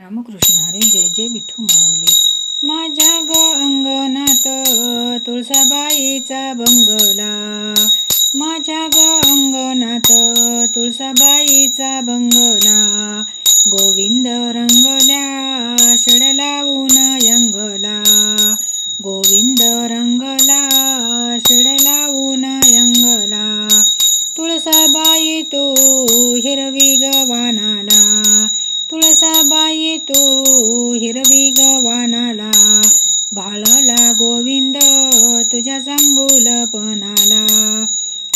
रामकृष्ण हरे जय जय विठू माऊली. माझ्या ग अंगणात तुळसाबाईचा बंगला. माझ्या ग अंगणात तुळसाबाईचा बंगला. गोविंद रंगल्या शड लावून भाळला गोविंद तुझ्या चांगुलपणाला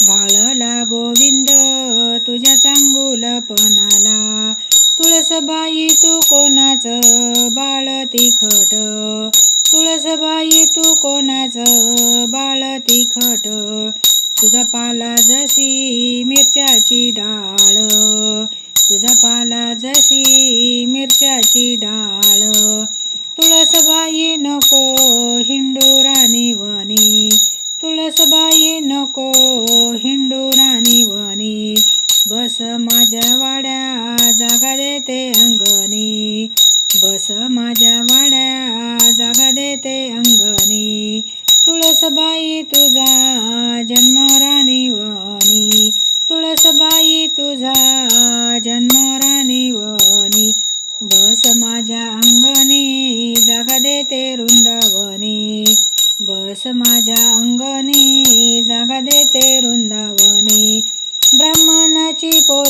भाळला गोविंद तुझ्या चांगुलपणाला तुळसबाई तू कोणाचं बाळ तिखट? तुळसबाई तू कोणाचं बाळ तिखट? तुझा पाला जशी मिरच्याची डाळ. तुझा पाला जशी मिरच्याची डाळ. तुळसबाई नको हिंडोरानी वनी तुळसबाई नको हिंडोरानी वनी बस माझ्या वाड्या जागा देते अंगणी. बस माझ्या अंगणी जागा देते वृंदावने. बस माझ्या अंगणी जागा देते वृंदावने. ब्राह्मणाची पोर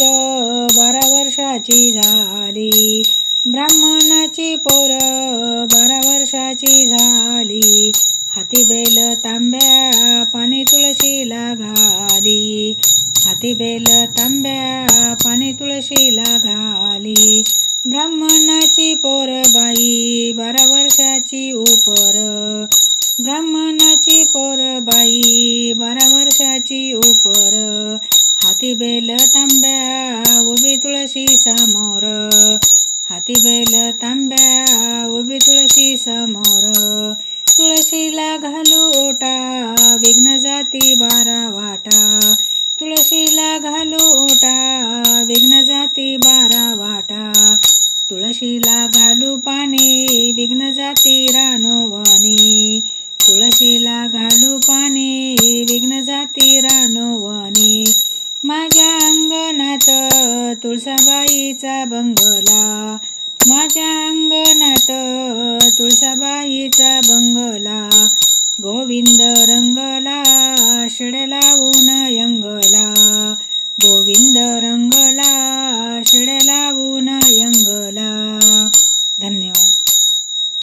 बारा वर्षाची झाली. ब्राह्मणाची पोर बारा वर्षाची झाली. हाती बेल तांब्या पाणी तुळशीला घाली. हाती बेल तांब्या पाणी तुळशीला घाली. ब्राह्मणाची वर्षाची पोर बाई बारा वर्षाची उपर. हाती बैल तांब्या उभी तुळशी समोर. हाती बेल तांब्या उभी तुळशी समोर. तुळशीला घालू ओटा विघ्न जाती बारा वाटा. तुळशीला घालू ओटा हाती माझ्या अंगणात तुळसाबाईचा बंगला. माझ्या अंगणात तुळसाबाईचा बंगला. गोविंद रंगला शिड लावून यंगला. गोविंद